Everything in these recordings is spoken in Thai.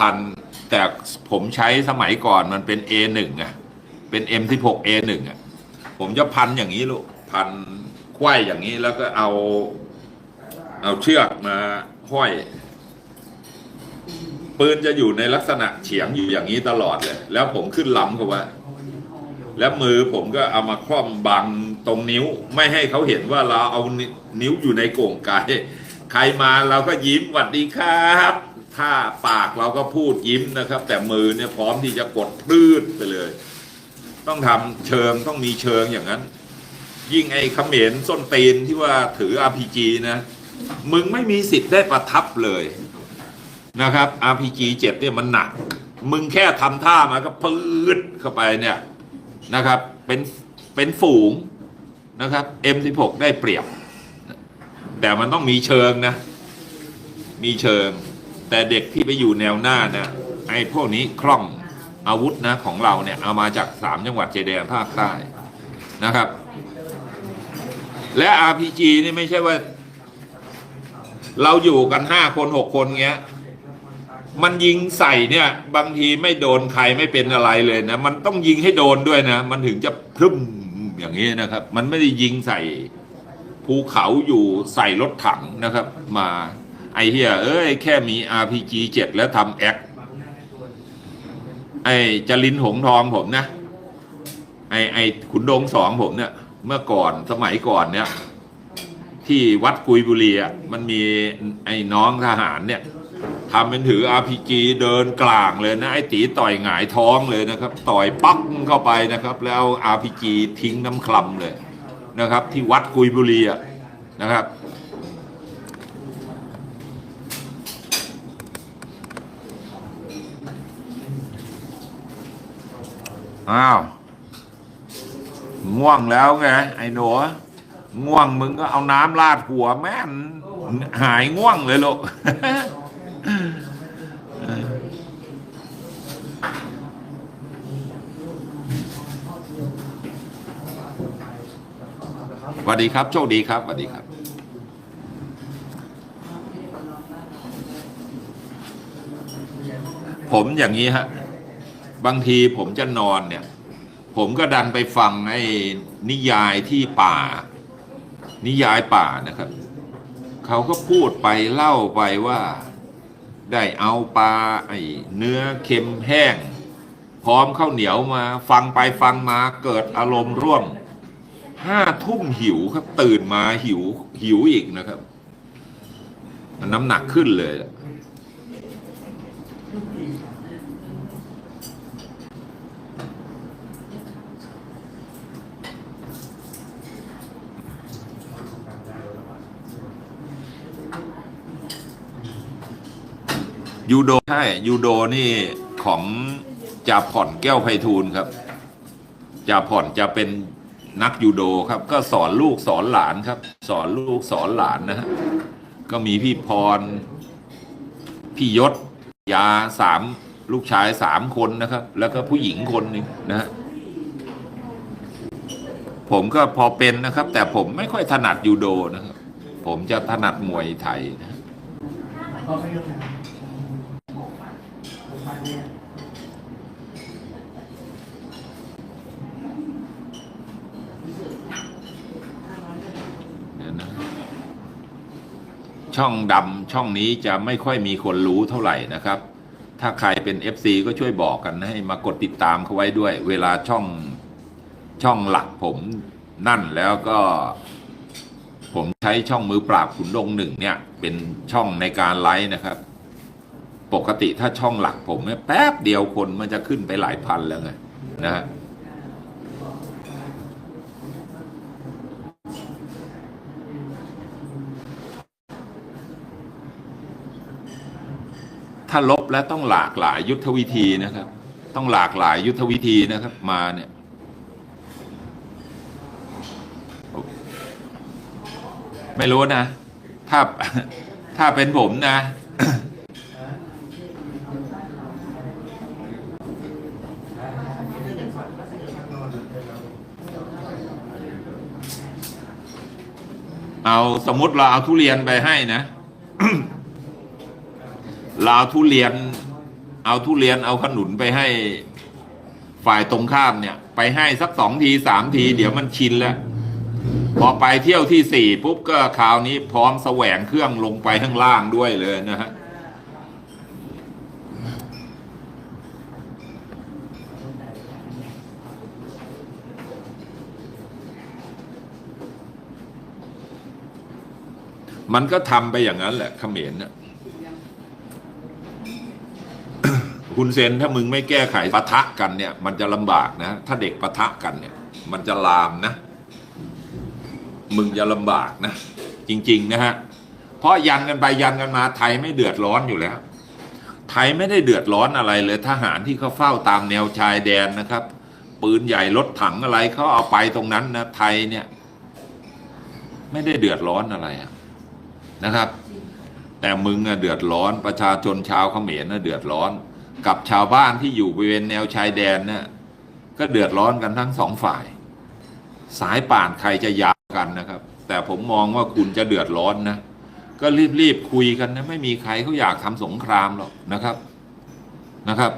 พันแต่ผมใช้สมัยก่อนมันเป็น A1 อะ เป็น M16 A1 อะ ผมจะพันอย่างนี้ลูก พันไขว้อย่างนี้แล้วก็เอา เอาเชือกมาห้อย ปืนจะอยู่ในลักษณะเฉียงอยู่อย่างนี้ตลอดเลย แล้วผมขึ้นลำเขาไว้แล้วมือผมก็เอามาคล่อมบังตรงนิ้ว ไม่ให้เขาเห็นว่าเราเอานิ้วอยู่ในโก่งไกใครมาเราก็ยิ้มหวัดดีครับ ถ้าปากเราก็พูดยิ้มนะครับ แต่มือเนี่ยพร้อมที่จะกดพลืดไปเลย ต้องทำเชิงต้องมีเชิงอย่างนั้น ยิ่งไอ้เขมรส้นตีนที่ว่าถือ RPG นะ มึงไม่มีสิทธิ์ได้ประทับเลยนะครับ RPG 7เนี่ยมันหนัก มึงแค่ทำท่ามาก็ปืดเข้าไปเนี่ยนะครับ เป็นเป็นฝูงนะครับ M16 ได้เปรียบ แต่มันต้องมีเชิงนะ มีเชิง แต่เด็กที่ไปอยู่แนวหน้าเนี่ยไอ้พวกนี้คล่องอาวุธนะของเราเนี่ยเอามาจากสามจังหวัดชายแดนภาคใต้นะครับ และ RPG นี่ไม่ใช่ว่า เราอยู่กันห้าคนหกคนเงี้ย มันยิงใส่เนี่ย บางทีไม่โดนใครไม่เป็นอะไรเลยนะ มันต้องยิงให้โดนด้วยนะ มันถึงจะพรึมอย่างนี้นะครับ มันไม่ได้ยิงใส่ภูเขาอยู่ใส่รถถังนะครับ มา ไอเฮียเอ้ยแค่มี RPG 7 แล้วทำแอคไอจรินหงทองผมนะ ไอไอขุนดงสองผมเนี่ย เมื่อก่อนสมัยก่อนเนี่ย ที่วัดกุยบุรีอะมันมีไอ้น้องทหารเนี่ยทำเป็นถือ RPG เดินกลางเลยนะไอ้ตีต่อยหงายท้องเลยนะครับ ต่อยปักเข้าไปนะครับ แล้วอา RPG ทิ้งน้ำคลำเลยนะครับ ที่วัดกุยบุรีอะนะครับ อ้าวง่วงแล้วไงไอ้หนูง่วงมึงก็เอาน้ำราดหัวแม่นหายง่วงเลยลูกสวัสดีครับ โชคดีครับสวัสดีครับผมอย่างนี้ฮะ บางทีผมจะนอนเนี่ย ผมก็ดันไปฟังไอ้นิยายที่ป่า นิยายป่านะครับ เขาก็พูดไปเล่าไปว่า ได้เอาปลาไอ้เนื้อเค็มแห้ง พร้อมข้าวเหนียวมา ฟังไปฟังมาเกิดอารมณ์ร่วมห้าทุ่มหิวครับ ตื่นมาหิวหิวอีกนะครับน้ำหนักขึ้นเลย ยูโดใช่ยูโดนี่ของจ่าผ่อนแก้วไพฑูรย์ครับจ่าผ่อนจะเป็นนักยูโดครับ ก็สอนลูกสอนหลานครับ สอนลูกสอนหลานนะฮะก็มีพี่พร พี่ยศยาสามลูกชายสามคนนะครับ แล้วก็ผู้หญิงคนหนึ่งนะฮะผมก็พอเป็นนะครับ แต่ผมไม่ค่อยถนัดยูโดนะครับ ผมจะถนัดมวยไทยนะ เดี๋ยวนะ ช่องดำช่องนี้จะไม่ค่อยมีคนรู้เท่าไหร่นะครับ ถ้าใครเป็น FC ก็ช่วยบอกกันให้มากดติดตามเขาไว้ด้วย เวลาช่องช่องหลักผมนั่นแล้วก็ ผมใช้ช่องมือปราบขุนดงหนึ่งเนี่ย เป็นช่องในการไลฟ์นะครับ ปกติถ้าช่องหลักผมเนี่ยแป๊บเดียวคนมันจะขึ้นไปหลายพันแล้วไงนะฮะ ถ้าลบแล้วต้องหลากหลายยุทธวิธีนะครับ ต้องหลากหลายยุทธวิธีนะครับ มาเนี่ยไม่รู้นะ ถ้าถ้าเป็นผมนะ เอาสมมติเราเอาทุเรียนไปให้นะ เราเอาทุเรียน เอาทุเรียนเอาขนุนไปให้ฝ่ายตรงข้ามเนี่ย ไปให้สักสองทีสามที เดี๋ยวมันชินแล้ว พอไปเที่ยวที่สี่ปุ๊บก็คราวนี้พร้อมแสวงเครื่องลงไปข้างล่างด้วยเลยนะฮะมันก็ทำไปอย่างนั้นแหละเขมรน่ะ คุณเซนถ้ามึงไม่แก้ไขปะทะกันเนี่ย มันจะลำบากนะ ถ้าเด็กปะทะกันเนี่ย มันจะลามนะ มึงจะลำบากนะ จริง ๆ นะฮะ เพราะยันกันไปยันกันมาไทยไม่เดือดร้อนอยู่แล้ว ไทยไม่ได้เดือดร้อนอะไรเลย ทหารที่เขาเฝ้าตามแนวชายแดนนะครับ ปืนใหญ่รถถังอะไรเขาเอาไปตรงนั้นนะไทยเนี่ย ไม่ได้เดือดร้อนอะไระนะครับแต่มึงอะเดือดร้อนประชาชนชาวเขมรนะเดือดร้อน กับชาวบ้านที่อยู่บริเวณแนวชายแดนเนี่ยก็เดือดร้อนกันทั้งสองฝ่าย สายป่านใครจะยาวกันนะครับ แต่ผมมองว่าคุณจะเดือดร้อนนะ ก็รีบๆคุยกันนะไม่มีใครเขาอยากทำสงครามหรอกนะครับนะครับ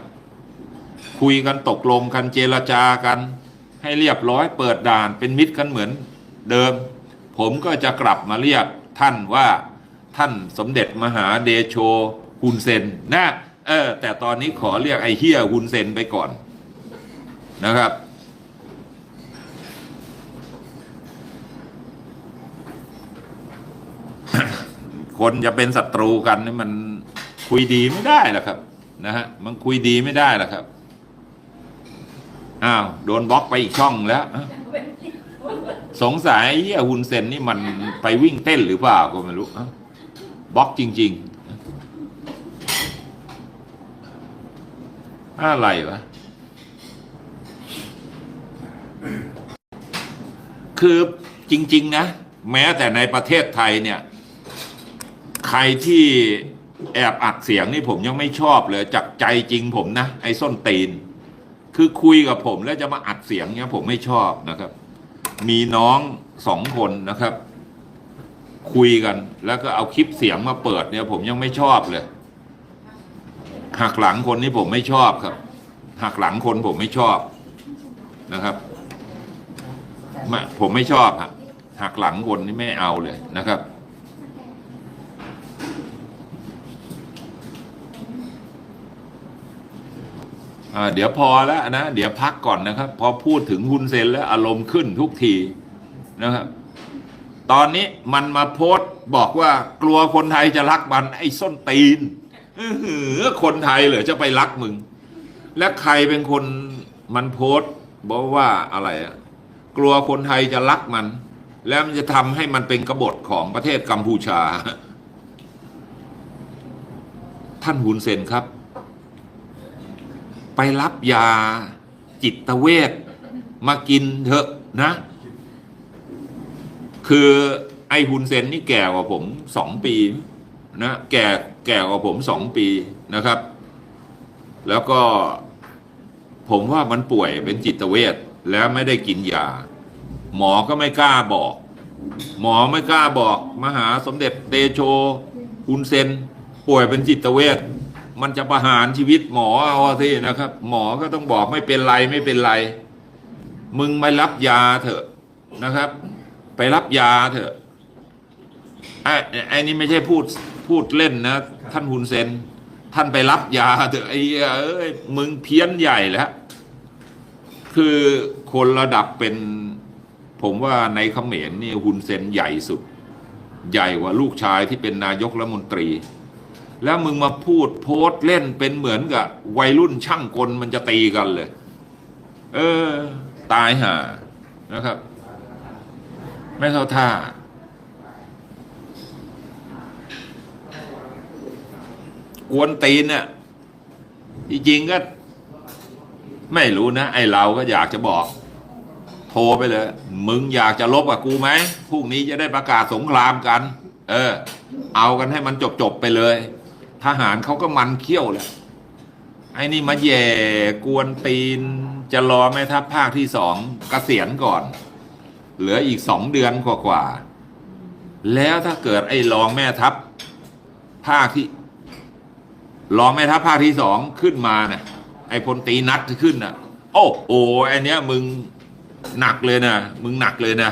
คุยกันตกลงกันเจรจากัน ให้เรียบร้อยเปิดด่านเป็นมิตรกันเหมือนเดิม ผมก็จะกลับมาเรียกท่านว่าท่านสมเด็จมหาเดโชฮุนเซนนะ เออ แต่ตอนนี้ขอเรียกไอ้เฮียฮุนเซนไปก่อนนะครับ คนจะเป็นศัตรูกันนี่มันคุยดีไม่ได้หรอกครับ นะฮะมันคุยดีไม่ได้หรอกครับอ้าวโดนบล็อกไปอีกช่องแล้วสงสัยเฮียฮุนเซนนี่มันไปวิ่งเต้นหรือเปล่าก็ไม่รู้บล็อกจริง ๆ อะไรวะ คือจริง ๆ นะ แม้แต่ในประเทศไทยเนี่ย ใครที่แอบอัดเสียงนี่ผมยังไม่ชอบเลยจากใจจริงผมนะ ไอ้ส้นตีน คือคุยกับผมแล้วจะมาอัดเสียงเนี่ยผมไม่ชอบนะครับ มีน้องสองคนนะครับ คุยกัน แล้วก็เอาคลิปเสียงมาเปิดเนี่ย ผมยังไม่ชอบเลย หักหลังคนนี้ผมไม่ชอบครับ หักหลังคนผมไม่ชอบนะครับไม่ผมไม่ชอบฮะหักหลังคนนี่ไม่เอาเลยนะครับ เดี๋ยวพอแล้วนะ เดี๋ยวพักก่อนนะครับ พอพูดถึงฮุนเซนแล้วอารมณ์ขึ้นทุกทีนะครับ ตอนนี้มันมาโพสต์บอกว่ากลัวคนไทยจะรักมันไอ้ส้นตีน อื้อหือคนไทยเหรอจะไปรักมึง และใครเป็นคนมันโพสบอกว่าอะไรอะกลัวคนไทยจะรักมัน แล้วมันจะทำให้มันเป็นกบฏของประเทศกัมพูชา ท่านฮุนเซนครับ ไปรับยาจิตเวชมากินเถอะนะ คือไอฮุนเซนนี่แก่กว่าผมสองปีนะ แก่ แก่กว่าผมสองปีนะครับ แล้วก็ผมว่ามันป่วยเป็นจิตเวชแล้วไม่ได้กินยา หมอก็ไม่กล้าบอก หมอไม่กล้าบอก มหาสมเด็จเตโชฮุนเซน ป่วยเป็นจิตเวชมันจะประหารชีวิตหมอเอาสินะครับ หมอก็ต้องบอกไม่เป็นไรไม่เป็นไร มึงไปรับยาเถอะนะครับ ไปรับยาเถอะไอ้ไอ้นี่ไม่ใช่พูด พูดเล่นนะ ท่านฮุนเซน ท่านไปรับยาเถอะไอ้เอ้ยมึงเพี้ยนใหญ่แล้ว คือคนระดับเป็น ผมว่าในเขมรนี่ฮุนเซนใหญ่สุด ใหญ่กว่าลูกชายที่เป็นนายกรัฐมนตรี แล้วมึงมาพูดโพสต์เล่นเป็นเหมือนกับ วัยรุ่นช่างกลมันจะตีกันเลย เออ ตายห่านะครับ ไม่เข้าท่า กวนตีนเนี่ยจริงก็ ไม่รู้นะ ไอเราก็อยากจะบอก โทรไปเลย มึงอยากจะลบกับกูไหมพรุ่งนี้จะได้ประกาศสงครามกัน เออ เอากันให้มันจบๆไปเลย ทหารเขาก็มันเขี้ยวแหละไอ้นี่มาแย่กวนตีน จะรอแม่ทัพภาคที่สองกเกษียณก่อน เหลืออีกสองเดือนกว่าๆแล้วถ้าเกิดไอ้รองแม่ทัพภาคที่ รองแม่ทัพภาคที่สองขึ้นมาน่ะไอ้พลตีนัดที่ขึ้นน่ะ โอ้โหไอ้เนี้ยมึงหนักเลยนะมึงหนักเลยนะ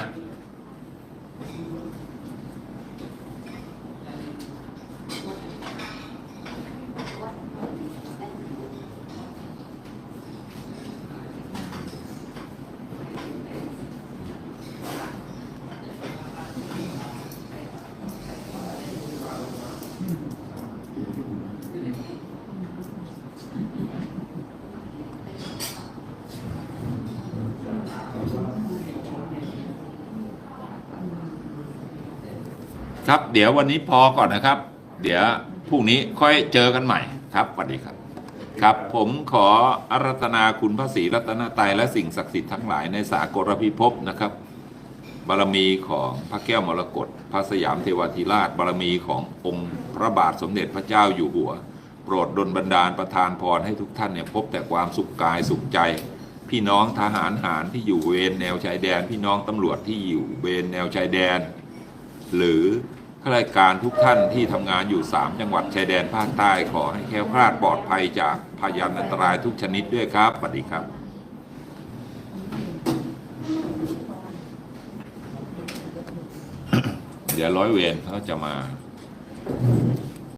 ครับ เดี๋ยววันนี้พอก่อนนะครับ เดี๋ยวพรุ่งนี้ค่อยเจอกันใหม่ครับสวัสดีครับ ครับ ผมขออารัตนาคุณพระศรีรัตนตรัยและสิ่งศักดิ์สิทธิ์ทั้งหลายในสากลพิภพนะครับ บารมีของพระแก้วมรกตพระสยามเทวาธิราช บารมีขององค์พระบาทสมเด็จพระเจ้าอยู่หัว โปรดดลบันดาลประทานพรให้ทุกท่านเนี่ยพบแต่ความสุขกายสุขใจพี่น้องทหารหารที่อยู่เวรแนวชายแดน พี่น้องตำรวจที่อยู่เวรแนวชายแดน หรือ ข้าราชการทุกท่านที่ทำงานอยู่ 3 จังหวัดชายแดนภาคใต้ขอให้แคล้วคลาดปลอดภัยจากพยานอันตรายทุกชนิดด้วยครับสวัสดีครับเดี๋ยวร้อยเวรเขาจะมา